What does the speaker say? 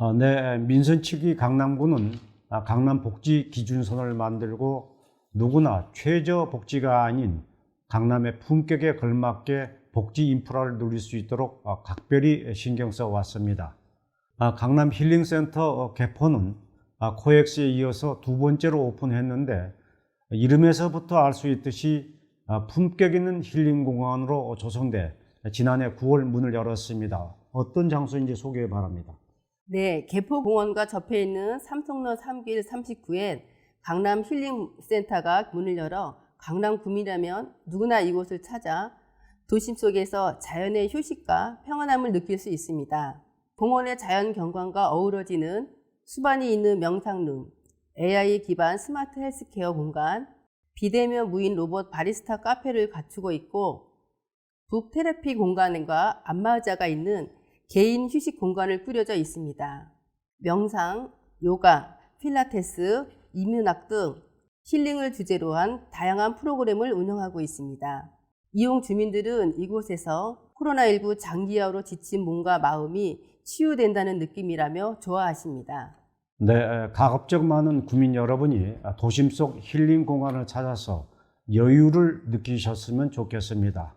어, 네, 민선 측이 강남구는 아, 강남 복지 기준선을 만들고 누구나 최저 복지가 아닌 강남의 품격에 걸맞게 복지 인프라를 누릴 수 있도록 어, 각별히 신경 써 왔습니다. 아, 강남 힐링센터 어, 개포는 아, 코엑스에 이어서 두 번째로 오픈했는데 이름에서부터 알 수 있듯이 아, 품격 있는 힐링 공간으로 조성돼 지난해 9월 문을 열었습니다. 어떤 장소인지 소개 바랍니다. 네, 개포공원과 접해 있는 삼성로 3길 39엔 강남 힐링센터가 문을 열어 강남 구민이라면 누구나 이곳을 찾아 도심 속에서 자연의 휴식과 평안함을 느낄 수 있습니다. 공원의 자연 경관과 어우러지는 수반이 있는 명상룸, AI 기반 스마트 헬스케어 공간, 비대면 무인 로봇 바리스타 카페를 갖추고 있고 북 테라피 공간과 안마의자가 있는 개인 휴식 공간을 꾸려져 있습니다. 명상, 요가, 필라테스, 이민학 등 힐링을 주제로 한 다양한 프로그램을 운영하고 있습니다. 이용 주민들은 이곳에서 코로나19 장기화로 지친 몸과 마음이 치유된다는 느낌이라며 좋아하십니다. 네, 가급적 많은 구민 여러분이 도심 속 힐링 공간을 찾아서 여유를 느끼셨으면 좋겠습니다.